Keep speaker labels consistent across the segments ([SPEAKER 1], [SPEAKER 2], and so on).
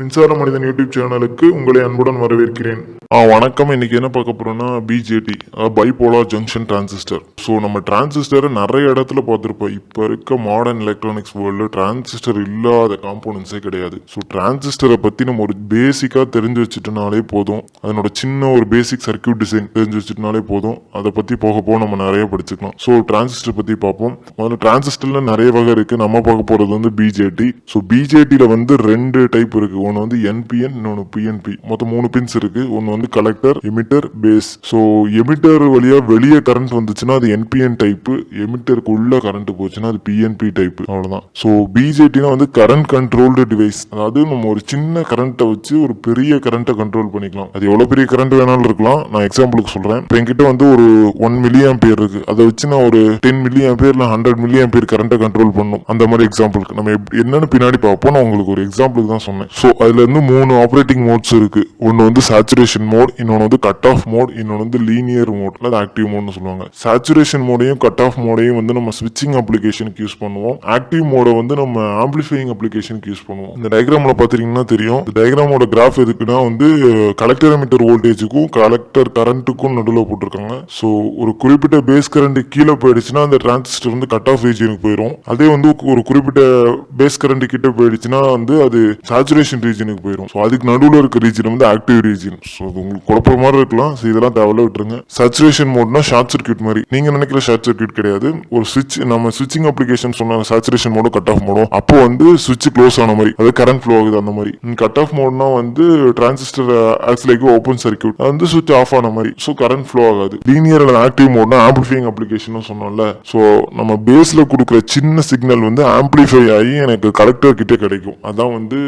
[SPEAKER 1] மின்சார மனிதன் யூடியூப் சேனலுக்கு உங்களை அன்புடன் வரவேற்கிறேன். ஆ வணக்கம். இன்னைக்கு என்ன பார்க்க போறோம்னா BJT bipolar junction transistor so நம்ம டிரான்சிஸ்டரை நிறைய இடத்துல பார்த்துருப்போம். இப்போ இருக்க மாடர்ன் எலக்ட்ரானிக்ஸ் வேர்ல்டு டிரான்சிஸ்டர் இல்லாத காம்போனன்ஸே கிடையாது. ஸோ டிரான்சிஸ்டரை பற்றி நம்ம ஒரு பேசிக்காக தெரிஞ்சு வச்சுட்டனாலே போதும். அதனோட சின்ன ஒரு பேசிக் சர்க்யூட் டிசைன் தெரிஞ்சு வச்சுட்டனாலே போதும். அதை பற்றி போக போக நம்ம நிறைய படிச்சுக்கலாம். ஸோ டிரான்சிஸ்டர் பற்றி பார்ப்போம். முதல்ல டிரான்சிஸ்டர்ல நிறைய வகை இருக்கு. நம்ம பார்க்க போறது வந்து பிஜேடி ஸோ பிஜேடியில் வந்து ரெண்டு டைப் இருக்கு. ஒன்று வந்து என்பிஎன் இன்னொன்று பிஎன்பி மொத்தம் மூணு பின்ஸ் இருக்கு. ஒன்று வந்து collector emitter base so emitter வழியாக வெளியே கரண்ட் வந்துச்சுன்னா அது என்பிஎன் டைப்பு எமிட்டருக்கு உள்ள கரண்ட் போச்சுன்னா அது பிஎன்பி டைப்பு அவ்வளோதான் ஸோ பிஜேடினா வந்து கரண்ட் கண்ட்ரோல்டு டிவைஸ் அதாவது நம்ம ஒரு சின்ன கரண்ட்டை வச்சு ஒரு பெரிய கரண்ட்டை கண்ட்ரோல் பண்ணிக்கலாம். அது எவ்வளோ பெரிய கரண்ட் வேணாலும் இருக்கலாம். நான் எக்ஸாம்பிளுக்கு சொல்கிறேன் இப்போ என்கிட்ட வந்து ஒரு ஒன் மில்லியன் பேர் இருக்கு. அதை வச்சு நான் ஒரு டென் மில்லியன் இல்லை ஹண்ட்ரட் மில்லியன் பேர் கரண்ட்டை கண்ட்ரோல் பண்ணும். அந்த மாதிரி எக்ஸாம்பிளுக்கு நம்ம என்னென்னு என்னன்னு பின்னாடி பார்ப்போம். நான் உங்களுக்கு ஒரு எக்ஸாம்பிளுக்கு தான் சொன்னேன். ஸோ அதுலேருந்து மூணு ஆப்ரேட்டிங் மோட்ஸ் இருக்குது ஒன்று வந்து சேச்சுரேஷன் மோட் இன்னொன்று வந்து கட் ஆஃப் மோட் இன்னொன்று வந்து லீனியர் மோட்ல அது ஆக்டிவ் மோட்னு சொல்லுவாங்க. சேச்சுரேஷன் மோடையும் கட் ஆஃப் மோடையும் வந்து நம்ம ஸ்விட்சிங் அப்ளிகேஷனுக்கு யூஸ் பண்ணுவோம். ஆக்டிவ் மோட வந்து நம்ம ஆம்பிளிஃபைங் அப்ளிகேஷனுக்கு யூஸ் பண்ணுவோம். இந்த டயக்ராமில் பார்த்தீங்கன்னா தெரியும். இந்த டயக்ராமோட கிராஃப் எதுக்குன்னா வந்து கலெக்டர் மீட்டர் வோல்டேஜுக்கும் கலெக்டர் கரண்ட்டுக்கும் நடுவில் போட்டிருக்காங்க. ஸோ ஒரு குறிப்பிட்ட பேஸ் கரண்ட் கீழே போயிடுச்சுன்னா அந்த டிரான்சிஸ்டர் வந்து கட் ஆஃப் ரீஜனுக்கு போயிடும் அதே வந்து ஒரு குறிப்பிட்ட பேஸ் கரண்ட் கிட்ட போயிடுச்சுன்னா வந்து அது சேச்சுரேஷன் ரீஜனுக்கு போயிடும் ஸோ அதுக்கு நடுவில் இருக்க ரீஜன் வந்து ஆக்டிவ் ரீஜன் ஸோ அது உங்களுக்கு குழப்பம் மாதிரி இருக்கலாம். ஸோ இதெல்லாம் தேவையில்ல விட்டுருங்க. சேச்சுரேஷன் மோட்னா ஷார்ட் சர்க்யூட் மாதிரி. நீங்க நினைக்கிற ஷார்ட் சர்க்யூட் கிடையாது. ஒரு சுவிட்ச் நம்ம சுவிச்சிங் அப்ளிகேஷன் சொன்ன சேச்சுரேஷன் மோடும் கட் ஆஃப் மோடும் அப்போ வந்து சுவிட்ச் க்ளோஸ் ஆன மாதிரி. அது கரண்ட் ஃப்ளோ ஆகுது அந்த மாதிரி. கட் ஆஃப் மோட்னா வந்து transistor acts like open circuit அது வந்து சுவிட்ச் ஆஃப் ஆன மாதிரி. ஸோ கரண்ட் ஃப்ளோ ஆகாது. லீனியர் அல்லது ஆக்டிவ் மோட்னா ஆம்பிளிஃபைங் அப்ளிகேஷன் சொன்னோம்ல. ஸோ நம்ம பேஸ்ல கொடுக்குற சின்ன சிக்னல் வந்து ஆம்பிளிஃபை ஆகி எனக்கு கலெக்டர் கிட்டே கிடைக்கும். அதான் வந்து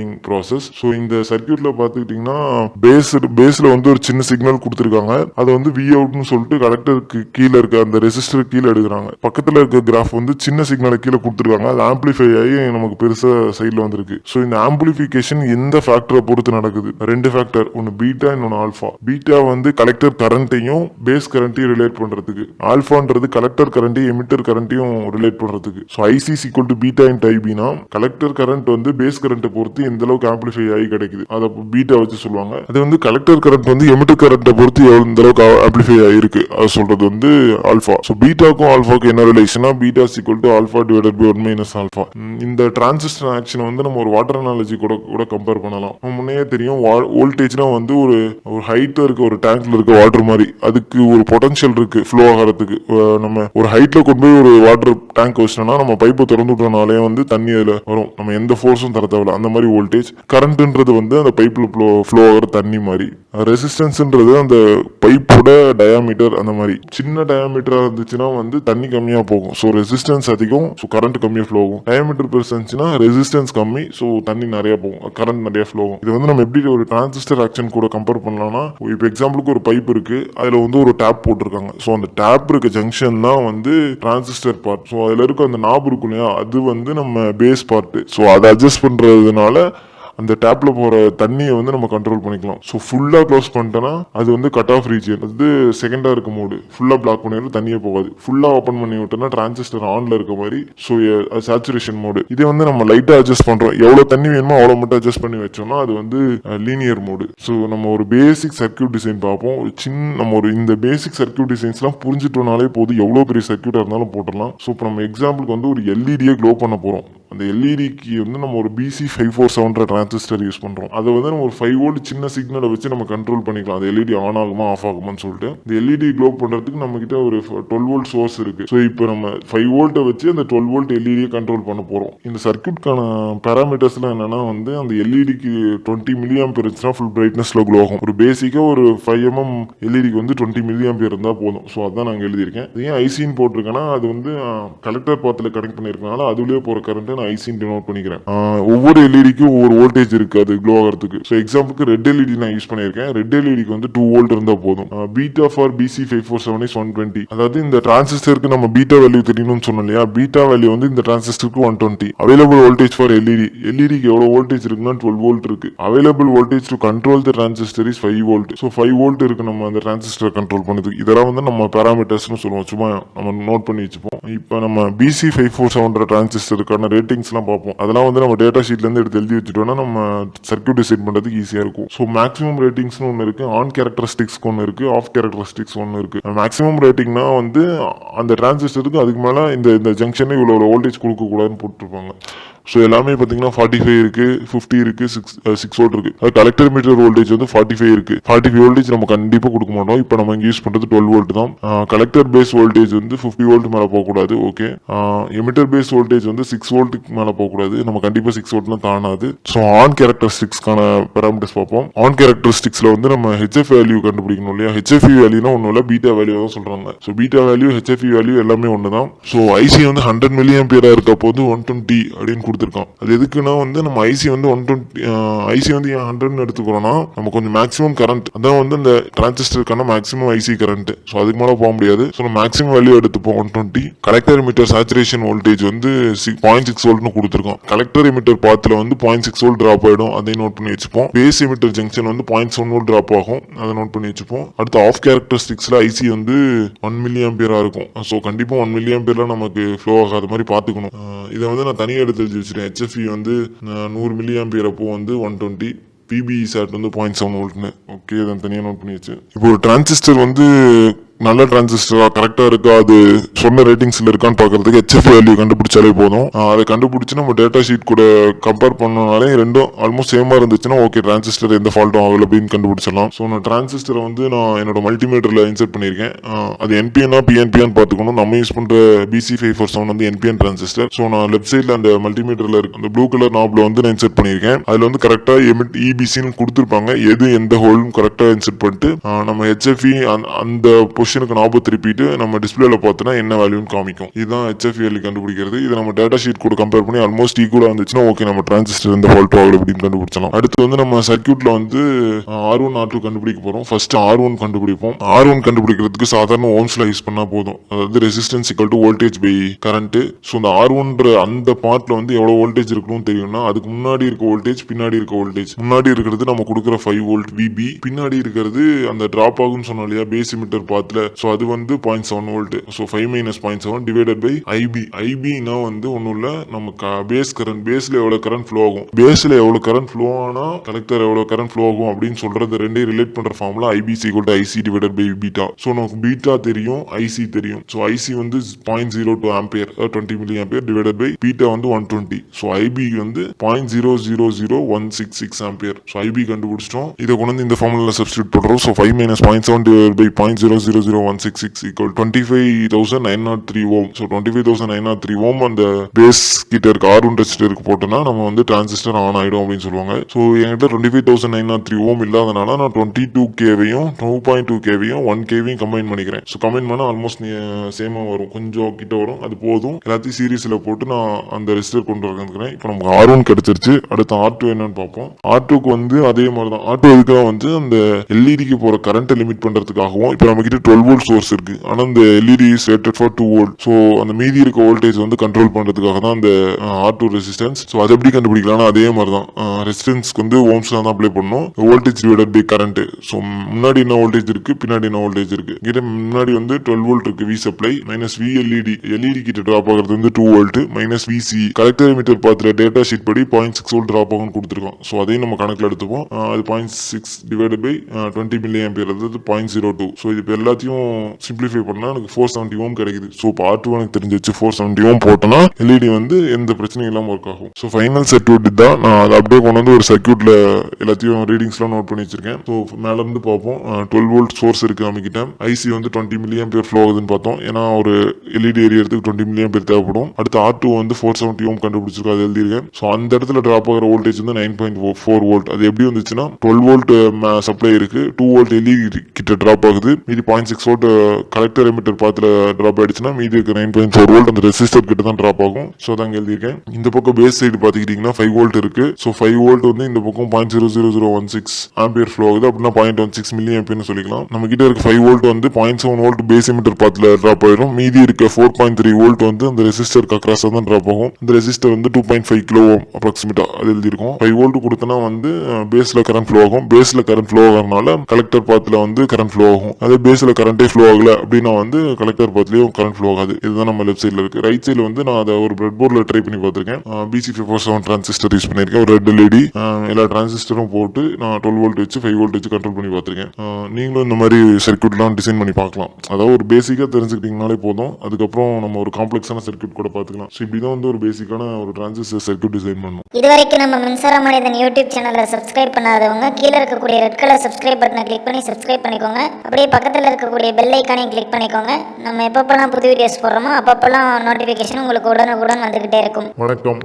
[SPEAKER 1] ஆம்பிளிஃபையிங் ப்ராசஸ் ஸோ இந்த சர்க்கியூட்ல பார்த்துக்கிட்டிங்கன்னா பேஸ் பேஸ்ல வந்து ஒரு சின்ன சிக்னல் கொடுத்துருக்காங்க. அதை வந்து வி அவுட்னு சொல்லிட்டு கலெக்டருக்கு கீழே இருக்க அந்த ரெசிஸ்டர் கீழே எடுக்கிறாங்க. பக்கத்துல இருக்க கிராஃப் வந்து சின்ன சிக்னலை கீழே கொடுத்துருக்காங்க. அது ஆம்பிளிஃபை ஆகி நமக்கு பெருசா சைடில் வந்திருக்கு. ஸோ இந்த ஆம்பிளிஃபிகேஷன் எந்த ஃபேக்டரை பொறுத்து நடக்குது? ரெண்டு ஃபேக்டர் ஒன்று பீட்டா இன்னொன்று ஆல்ஃபா பீட்டா வந்து கலெக்டர் கரண்ட்டையும் பேஸ் கரண்ட்டையும் ரிலேட் பண்றதுக்கு. ஆல்ஃபான்றது கலெக்டர் கரண்ட்டையும் எமிட்டர் கரண்ட்டையும் ரிலேட் பண்றதுக்கு. So ICC equal to beta in டைபினா collector current வந்து பேஸ் கரண்ட்டை பொறுத்து இந்த அளவுக்கு ஆம்பிளிஃபை ஆகி கிடைக்குது. அதை பீட்டா வச்சு சொல்லுவாங்க. அது வந்து கலெக்டர் கரண்ட் வந்து எமிட்டர் கரண்ட்டை பொறுத்து எவ்வளவு இந்த அளவுக்கு ஆம்பிளிஃபை ஆகிருக்கு அது சொல்றது வந்து ஆல்ஃபா ஸோ பீட்டாக்கும் ஆல்ஃபாக்கும் என்ன ரிலேஷனா beta equal to alpha divided by one minus alpha இந்த டிரான்சிஸ்டர் ஆக்ஷன் வந்து நம்ம ஒரு வாட்டர் அனாலஜி கூட கூட கம்பேர் பண்ணலாம். முன்னே முன்னையே தெரியும் வோல்டேஜ்னா வந்து ஒரு ஒரு ஹைட்டில் இருக்க ஒரு டேங்க்ல இருக்க வாட்டர் மாதிரி. அதுக்கு ஒரு பொட்டன்ஷியல் இருக்கு ஃப்ளோ ஆகிறதுக்கு. நம்ம ஒரு ஹைட்ல கொண்டு போய் ஒரு வாட்டர் டேங்க் வச்சிட்டோம்னா நம்ம பைப்பை திறந்து விட்டனாலே வந்து தண்ணி அதுல வரும். நம்ம எந்த ஃபோர்ஸும் தர தேவையில்ல. அந்த மாதிரி வோல்டேஜ் கரண்ட்ன்றது வந்து அந்த பைப்பில் ஃப்ளோ ஃப்ளோ ஆகிற தண்ணி மாதிரி. ரெசிஸ்டன்ஸ்ன்றது அந்த பைப்போட டயாமீட்டர் அந்த மாதிரி. சின்ன டயாமீட்டராக இருந்துச்சுன்னா வந்து தண்ணி கம்மியாக போகும். ஸோ ரெசிஸ்டன்ஸ் அதிகம் ஸோ கரண்ட் கம்மியாக ஃப்ளோ ஆகும். டயாமீட்டர் பெருசா இருந்துச்சுன்னா ரெசிஸ்டன்ஸ் கம்மி ஸோ தண்ணி நிறையா போகும். கரண்ட் நிறையா ஃப்ளோ ஆகும். இது வந்து நம்ம எப்படி ஒரு டிரான்சிஸ்டர் ஆக்ஷன் கூட கம்பேர் பண்ணலாம்னா இப்போ எக்ஸாம்பிளுக்கு ஒரு பைப் இருக்குது அதில் வந்து ஒரு டேப் போட்டிருக்காங்க. ஸோ அந்த டேப் இருக்க ஜங்ஷன் தான் வந்து டிரான்சிஸ்டர் பார்ட் ஸோ அதில் இருக்க அந்த நாப் இருக்கும் இல்லையா அது வந்து நம்ம பேஸ் பார்ட்டு ஸோ அதை அட்ஜஸ்ட் பண்ணுறதுனால அந்த டேப்ல போற தண்ணியை வந்து நம்ம கண்ட்ரோல் பண்ணிக்கலாம். ஸோ ஃபுல்லா க்ளோஸ் பண்ணிட்டோம்னா அது வந்து கட் ஆஃப் ரீஜன் அது செகண்டா இருக்க மோடு ஃபுல்லா பிளாக் பண்ணிட்டு தண்ணியே போகாது. ஃபுல்லா ஓப்பன் பண்ணி விட்டோம்னா டிரான்சிஸ்டர் ஆன்ல இருக்க மாதிரி ஸோ சேச்சுரேஷன் மோடு இதே வந்து நம்ம லைட்டா அட்ஜஸ்ட் பண்றோம். எவ்வளவு தண்ணி வேணுமோ அவ்வளவு மட்டும் அட்ஜஸ்ட் பண்ணி வச்சோம்னா அது வந்து லீனியர் மோடு ஸோ நம்ம ஒரு பேசிக் சர்க்யூட் டிசைன் பார்ப்போம். ஒரு சின்ன நம்ம ஒரு இந்த பேசிக் சர்க்கியூட் டிசைன்ஸ்லாம் புரிஞ்சுட்டோம்னாலே போதும். எவ்வளோ பெரிய சர்க்கியூட்டாக இருந்தாலும் போட்டுடலாம். ஸோ இப்போ நம்ம எக்ஸாம்பிளுக்கு வந்து ஒரு எல்இடியை க்ளோ பண்ண போகிறோம் அந்த எல்இடிக்கு வந்து நம்ம ஒரு பிசி ஃபைவ் ஃபோர் செவன்ற டிரான்சிஸ்டர் யூஸ் பண்ணுறோம் அதை வந்து நம்ம ஒரு ஃபைவ் வோல்ட் சின்ன சிக்னலை வச்சு நம்ம கண்ட்ரோல் பண்ணிக்கலாம். அந்த எல்இடி ஆன் ஆகுமா ஆஃப் ஆகுமான்னு சொல்லிட்டு. இந்த எல்இடி க்ளோ பண்ணுறதுக்கு நம்ம கிட்ட ஒரு டுவெல் வோல்ட் சோர்ஸ் இருக்கு. ஸோ இப்போ நம்ம ஃபைவ் வோல்ட்டை வச்சு அந்த டுவெல் வோல்ட் எல்இடியை கண்ட்ரோல் பண்ண போகிறோம் இந்த சர்க்யூட்கான பேராமீட்டர்ஸ்லாம் என்னன்னா வந்து அந்த எல்இடிக்கு டுவெண்ட்டி மில்லியம் இருந்துச்சுன்னா ஃபுல் பிரைட்னஸில் க்ளோ ஆகும். ஒரு பேசிக்காக ஒரு ஃபைவ் எம்எம் எல்இடிக்கு வந்து டுவெண்ட்டி மில்லியம் இருந்தால் போதும். ஸோ அதான் நாங்கள் எழுதியிருக்கேன். ஏன் ஐசின்னு போட்டிருக்கேன்னா அது வந்து கலெக்டர் பாத்தில் கனெக்ட் பண்ணியிருக்கனால அதுலேயே போகிற கரண்ட்டு நான் ஐசின்னு டினோட் பண்ணிக்கிறேன். ஒவ்வொரு எல்இடிக்கும் ஒவ்வொரு வோல்டேஜ் இருக்கு அது க்ளோ ஆகிறதுக்கு. ஸோ எக்ஸாம்பிளுக்கு ரெட் எல்இடி நான் யூஸ் பண்ணியிருக்கேன். ரெட் எல்இடிக்கு வந்து டூ வோல்ட் இருந்தால் போதும். Beta for BC five four seven is one twenty அதாவது இந்த டிரான்சிஸ்டருக்கு நம்ம பீட்டா வேல்யூ தெரியணும்னு சொன்னோம் இல்லையா? பீட்டா வேல்யூ வந்து இந்த டிரான்சிஸ்டருக்கு one twenty available voltage for LED எல்இடிக்கு எவ்வளோ வோல்டேஜ் இருக்குன்னா டுவெல் வோல்ட் இருக்கு. Available voltage to control the transistor is five volt so five volt இருக்கு நம்ம அந்த டிரான்சிஸ்டர் கண்ட்ரோல் பண்ணுறதுக்கு இதெல்லாம் வந்து நம்ம பேராமீட்டர்ஸ்னு சொல்லுவோம். சும்மா நம்ம நோட் பண்ணி வச்சுப்போம். இப்போ நம்ம பிசி ஃபைவ் ஃபோர் செவன்ற டிரான்சிஸ்டருக்கான ரேட்டிங்ஸ்லாம் பார்ப்போம். அதெல்லாம் வந்து நம்ம டேட்டா ஷீட்லேருந்து எடுத்து எழுதி வச்சுட்டோம்னா நம்ம சர்க்கியூட் டிசைட் பண்ணுறதுக்கு ஈஸியாக இருக்கும். ஸோ மேக்ஸிமம் ரேட்டிங்ஸ்னு ஒன்று இருக்குது ஆன் கேரக்டரிஸ்டிக்ஸ்க்கு ஒன்று இருக்குது ஆஃப் கேரக்டரிஸ்டிக்ஸ் ஒன்று இருக்குது மேக்ஸிமம் ரேட்டிங்னா வந்து அந்த டிரான்சிஸ்டருக்கு அதுக்கு மேலே இந்த இந்த ஜங்ஷனே இவ்வளோ வோல்டேஜ் கொடுக்கக்கூடாதுன்னு போட்டிருப்பாங்க. ஸோ எல்லாமே பார்த்தீங்கன்னா ஃபார்ட்டி ஃபைவ் இருக்கு ஃபிஃப்டி இருக்கு சிக்ஸ் சிக்ஸ் வோல்ட் இருக்கு. அது கலெக்டர் மீட்டர் வோல்டேஜ் வந்து ஃபார்ட்டி ஃபைவ் இருக்கு. ஃபார்ட்டி ஃபைவ் வோல்டேஜ் நம்ம கண்டிப்பாக கொடுக்க மாட்டோம். இப்போ நம்ம இங்கே யூஸ் பண்ணுறது டுவெல் வோல்ட் தான். கலெக்டர் பேஸ் வோல்டேஜ் வந்து ஃபிஃப்டி வோல்ட் மேலே போகக்கூடாது ஓகே எமிட்டர் பேஸ் வோல்டேஜ் வந்து சிக்ஸ் வோல்ட்டுக்கு மேலே போகக்கூடாது. நம்ம கண்டிப்பாக சிக்ஸ் வோல்ட்லாம் தானாது. ஸோ ஆன் கேரக்டரிஸ்டிக்ஸ்க்கான பேராமீட்டர்ஸ் பார்ப்போம். ஆன் கேரக்டரிஸ்டிக்ஸில் வந்து நம்ம ஹெச்எஃப் வேல்யூ கண்டுபிடிக்கணும் இல்லையா? ஹெச்எஃப்இ வேல்யூனா ஒன்றும் இல்லை பீட்டா வேல்யூ தான் சொல்கிறாங்க so beta value HFE value எல்லாமே ஒன்று தான் ஸோ ஐசி வந்து ஹண்ட்ரட் மில்லியன் பேராக இருக்கப்போ வந்து ஒன் டுவெண்ட்டி அப்படின்னு கொடுத்துருக்கான் அது எதுக்குன்னா வந்து நம்ம ஐசி வந்து ஒன் டுவெண்ட்டி ஐசி வந்து ஏன் ஹண்ட்ரட்னு எடுத்துக்கிறோம்னா நம்ம கொஞ்சம் மேக்ஸிமம் கரண்ட் அதான் வந்து அந்த டிரான்சிஸ்டருக்கான மேக்ஸிமம் ஐசி கரண்ட் ஸோ அதுக்கு மேலே போக முடியாது. ஸோ நம்ம மேக்ஸிமம் வேல்யூ எடுத்துப்போம் one twenty collector emitter saturation voltage வந்து பாயிண்ட் சிக்ஸ் வோல்ட்னு கொடுத்துருக்கோம். கலெக்டர் எமிட்டர் பாத்தில் வந்து பாயிண்ட் சிக்ஸ் வோல்ட் ட்ராப் ஆகிடும் அதையும் நோட் பண்ணி வச்சுப்போம். பேஸ் எமிட்டர் ஜங்ஷன் வந்து பாயிண்ட் செவன் வோல்ட் ட்ராப் ஆகும். அதை நோட் பண்ணி வச்சுப்போம். அடுத்து ஆஃப் கேரக்டரிஸ்டிக்ஸில் ஐசி வந்து ஒன் மில்லியன் பேராக இருக்கும். ஸோ கண்டிப்பாக ஒன் மில்லியன் பேரில் நமக்கு ஃப்ளோ ஆகாத மாதிரி பார்த்துக்கணும். இதை வந்து நான் தனியாக எடுத்து வச்சுருக்கேன் ஹெச்எஃப்இ வந்து நூறு மில்லியன் பேர் அப்போ வந்து ஒன் டுவெண்ட்டி பிபிஇ சாட் வந்து பாயிண்ட் செவன் வோல்ட்னு ஓகே அதை தனியாக நோட் பண்ணி வச்சு இப்போ ஒரு டிரான்சிஸ்டர் வந்து நல்ல டிரான்சிஸ்டரா கரெக்டா இருக்கா அது சொன்ன ரேட்டிங்ஸ்ல இருக்கான்னு பாக்குறதுக்கு ஹெச்எஃப் வேல்யூ கண்டுபிடிச்சாலே போதும். அதை கண்டுபிடிச்சு நம்ம டேட்டா ஷீட் கூட கம்பேர் பண்ணனாலே ரெண்டும் ஆல்மோஸ்ட் சேமா இருந்துச்சுன்னா ஓகே டிரான்சிஸ்டர் எந்த ஃபால்ட்டும் ஆகல அப்படின்னு கண்டுபிடிச்சிடலாம். ஸோ நான் டிரான்சிஸ்டரை வந்து நான் என்னோட மல்டிமீட்டர்ல இன்சர்ட் பண்ணியிருக்கேன். அது என்பிஎன்னா பிஎன்பிஎன் பார்த்துக்கணும். நம்ம யூஸ் பண்ற பிசி ஃபைவ் ஃபோர் செவன் வந்து என்பிஎன் டிரான்சிஸ்டர் ஸோ நான் லெஃப்ட் சைடில் அந்த மல்டிமீட்டர்ல இருக்கு அந்த ப்ளூ கலர் நாப்ல வந்து நான் இன்சர்ட் பண்ணியிருக்கேன். அதுல வந்து கரெக்டா எமிட் இபிசின்னு கொடுத்துருப்பாங்க. எது எந்த ஹோல்னு கரெக்டா இன்சர்ட் பண்ணிட்டு நம்ம ஹெச்எஃப்இ அந்த பொசிஷனுக்கு ஞாபகம் திருப்பிட்டு நம்ம டிஸ்பிளேல பார்த்தோன்னா என்ன வேல்யூன்னு காமிக்கும். இதுதான் ஹெச்எஃப்இ கண்டுபிடிக்கிறது. இதை நம்ம டேட்டா ஷீட் கூட கம்பேர் பண்ணி ஆல்மோஸ்ட் ஈக்குவலாக இருந்துச்சுன்னா ஓகே நம்ம டிரான்சிஸ்டர் எந்த ஃபால்ட் ஆகுது அப்படின்னு கண்டுபிடிச்சலாம் அடுத்து வந்து நம்ம சர்க்கியூட்ல வந்து ஆர் ஒன் ஆர் டூ கண்டுபிடிக்க போகிறோம் ஃபர்ஸ்ட் ஆர் ஒன் கண்டுபிடிப்போம். ஆர் ஒன் கண்டுபிடிக்கிறதுக்கு சாதாரண ஓம்ஸ்ல யூஸ் பண்ணா போதும். அதாவது resistance equal to voltage by current so இந்த ஆர் ஒன்ற அந்த பார்ட்ல வந்து எவ்வளவு வோல்டேஜ் இருக்கணும்னு தெரியும்னா அதுக்கு முன்னாடி இருக்க வோல்டேஜ் பின்னாடி இருக்க வோல்டேஜ் முன்னாடி இருக்கிறது நம்ம கொடுக்குற ஃபைவ் வோல்ட் விபி பின்னாடி இருக்கிறது அந்த டிராப் ஆகும்னு சொன்னோம் இல்லையா பேஸ் மீட்டர் பாத்துல ஸோ அது வந்து point seven volt so five minus point seven divided by IB ஐபினா வந்து ஒன்றும் இல்லை. நம்ம பேஸ் கரண்ட் பேஸ்ல எவ்வளோ கரண்ட் ஃப்ளோ ஆகும்? பேஸ்ல எவ்வளோ கரண்ட் ஃப்ளோ ஆனா கலெக்டர் எவ்வளோ கரண்ட் ஃப்ளோ ஆகும் அப்படின்னு சொல்றது ரெண்டையும் ரிலேட் பண்ற formula IBC equal to IC divided by beta so நமக்கு பீட்டா தெரியும் ஐசி தெரியும். ஸோ ஐசி வந்து point zero two ampere twenty milli ampere divided by beta வந்து ஒன் டுவெண்ட்டி ஸோ ஐபி வந்து point zero zero zero one six six ampere so IB கண்டுபிடிச்சிட்டோம். இதை கொண்டு வந்து இந்த ஃபார்முலா சப்ஸ்டியூட் பண்ணுறோம் so five minus point seven divide by point zero zero zero one six six equal twenty five thousand nine nought three ohm so twenty five thousand nine nought three ohm அந்த base கிட்ட இருக்க R one ரெசிஸ்டருக்கு போட்டோம்னா நம்ம வந்து transistor on ஆகிடும் அப்படின்னு சொல்லுவாங்க. So என்கிட்ட twenty five thousand nine nought three ohm இல்லாதனால நான் டுவெண்ட்டி டூ கேவையும் டூ பாயிண்ட் டூ கேவையும் ஒன் கேவையும் கம்பைன் பண்ணிக்கிறேன். ஸோ கம்பைன் பண்ணால் ஆல்மோஸ்ட் சேமாக வரும். கொஞ்சம் கிட்ட வரும். அது போதும். எல்லாத்தையும் சீரீஸில் போட்டு நான் அந்த ரெசிஸ்டர் கொண்டு வந்துக்கிறேன் இப்போ நமக்கு ஆர் ஒன் கிடைச்சிருச்சு. அடுத்து ஆர் டூ என்னன்னு பார்ப்போம். ஆர் டூக்கு வந்து அதே மாதிரி தான் ஆர் டூ இதுக்காக வந்து அந்த எல்இடிக்கு போகிற கரண்ட்டை லிமிட் பண்ணுறதுக்காகவும் இப்போ நம்ம கிட்ட டுவெல் வோல்ட் சோர்ஸ் இருக்கு. ஆனால் அந்த LED is rated for two volt so அந்த மீதி இருக்க வோல்டேஜ் வந்து கண்ட்ரோல் பண்ணுறதுக்காக தான் அந்த ஆர் டூ ரெசிஸ்டன்ஸ் ஸோ அது எப்படி கண்டுபிடிக்கலாம்னா அதே மாதிரி தான் ரெசிஸ்டன்ஸ்க்கு வந்து ஓம்ஸ் தான் அப்ளை பண்ணணும். Voltage divided by current so முன்னாடி என்ன வோல்டேஜ் இருக்கு? பின்னாடி என்ன வோல்டேஜ் இருக்கு? கிட்ட முன்னாடி வந்து டுவெல் வோல்ட் இருக்கு V supply minus V LED LED கிட்ட ட்ராப் ஆகிறது வந்து two volt minus VC collector emitter பார்த்துல data sheet படி பாயிண்ட் சிக்ஸ் வோல்ட் ட்ராப் ஆகும்னு கொடுத்துருக்கோம். ஸோ அதையும் நம்ம கணக்கில் எடுத்துப்போம். அது point six divided by twenty milli ampere அதாவது பாயிண்ட் ஜீரோ டூ ஸோ இது எல்லாத்தையும் எல்லாத்தையும் சிம்பிளிஃபை பண்ணால் எனக்கு ஃபோர் செவன்ட்டி ஓம் கிடைக்குது. ஸோ பார்ட் டூ எனக்கு தெரிஞ்சிச்சு ஃபோர் செவன்ட்டி ஓம் போட்டோன்னா எல்இடி வந்து எந்த பிரச்சனையும் இல்லாமல் ஒர்க் ஆகும். ஸோ ஃபைனல் சர்க்யூட் தான். நான் அதை அப்படியே கொண்டு வந்து ஒரு சர்க்யூட்டில் எல்லாத்தையும் ரீடிங்ஸ்லாம் நோட் பண்ணி வச்சிருக்கேன். ஸோ மேலேருந்து பார்ப்போம். டுவெல் வோல்ட் சோர்ஸ் இருக்கு நம்மகிட்ட. ஐசி வந்து டுவெண்ட்டி மில்லியன் பேர் ஃப்ளோ ஆகுதுன்னு பார்த்தோம். ஏன்னா ஒரு எல்இடி எரியறதுக்கு டுவெண்ட்டி மில்லியன் பேர் தேவைப்படும். அடுத்து ஆர் டூ வந்து ஃபோர் செவன்ட்டி ஓம் கண்டுபிடிச்சிருக்கோம். அது எழுதியிருக்கேன். ஸோ அந்த இடத்துல ட்ராப் ஆகிற வோல்டேஜ் வந்து நைன் பாயிண்ட் ஃபோர் வோல்ட் அது எப்படி வந்துச்சுன்னா டுவெல் வோல்ட் சப்ளை இருக்குது டூ வோல்ட் எல்இடி கிட்ட ட்ராப் ஆகுது. மீதி point six volt collector emitter பாத்துல drop ஆயிடுச்சுன்னா மீதி இருக்க நைன் பாயிண்ட் ஃபோர் வோல்ட் அந்த ரெசிஸ்டர் கிட்ட தான் ட்ராப் ஆகும். ஸோ தான் எழுதியிருக்கேன். இந்த பக்கம் பேஸ் சைடு பார்த்துக்கிட்டிங்கன்னா ஃபைவ் வோல்ட் இருக்கு. ஸோ ஃபைவ் வோல்ட் வந்து இந்த பக்கம் point zero zero zero one six ampere flow ஆகுது. அப்படின்னா பாயிண்ட் ஒன் சிக்ஸ் மில்லி ஆம்பியர்னு சொல்லிக்கலாம். நம்ம கிட்ட இருக்க ஃபைவ் வோல்ட் வந்து point seven volt base emitter பாத்துல drop ஆயிடும் மீதி இருக்க ஃபோர் பாயிண்ட் த்ரீ வோல்ட் வந்து அந்த ரெசிஸ்டருக்கு அக்ராஸ் தான் ட்ராப் ஆகும். இந்த ரெசிஸ்டர் வந்து டூ பாயிண்ட் ஃபைவ் கிலோ அப்ராக்சிமேட்டா அது எழுதியிருக்கும். ஃபைவ் வோல்ட் கொடுத்தனா வந்து பேஸ்ல கரண்ட் ஃப்ளோ ஆகும். பேஸ்ல கரண்ட் ஃப்ளோ ஆகிறதுனால கலெக்டர் பாத்துல வந்து கரண்ட் ஃப்ளோ ஆகும். அதே பேஸ்ல கரண்ட்டே ஃப்ளோ ஆகல அப்படின்னா வந்து கலெக்டர் பாத்லேயும் கரண்ட் ஃப்ளோ ஆகாது. இதுதான் நம்ம லெஃப்ட் சைடில் இருக்குது ரைட் சைடில் வந்து நான் அதை ஒரு பிரெட் போர்டில் ட்ரை பண்ணி பார்த்துருக்கேன். BC four seven transistor use பண்ணியிருக்கேன். ஒரு ரெட் எல்இடி எல்லா ட்ரான்சிஸ்டரும் போட்டு நான் டுவெல் வோல்ட் வச்சு ஃபைவ் வோல்ட் வச்சு கண்ட்ரோல் பண்ணி பார்த்துருக்கேன். நீங்களும் இந்த மாதிரி சர்க்யூட்லாம் டிசைன் பண்ணி பார்க்கலாம். அதாவது ஒரு பேசிக்காக தெரிஞ்சுக்கிட்டிங்கனாலே போதும். அதுக்கப்புறம் நம்ம ஒரு காம்ப்ளெக்ஸான சர்க்யூட் கூட பார்த்துக்கலாம். ஸோ இப்படி தான் வந்து ஒரு பேசிக்கான ஒரு டிரான்சிஸ்டர் சர்க்யூட் டிசைன் பண்ணணும்.
[SPEAKER 2] இதுவரைக்கும் நம்ம மின்சார மனிதன் யூடியூப் சேனலை சப்ஸ்கிரைப் பண்ணாதவங்க கீழே இருக்கக்கூடிய ரெட் கலர் சப்ஸ்கிரைப் பட்டனை கிளிக் பண்ணி சப்ஸ்கிரைப் பண்ணிக்கோங்க. அப்படியே பக்கத்தில் இருக்கக்கூடிய பெல் ஐக்கானையும் கிளிக் பண்ணிக்கோங்க. நம்ம எப்பப்பெல்லாம் புது வீடியோஸ் போடுறோமோ அப்பப்பெல்லாம் நோட்டிஃபிகேஷன் உங்களுக்கு உடனுக்குடன் வந்துக்கிட்டே இருக்கும்.
[SPEAKER 1] வணக்கம்.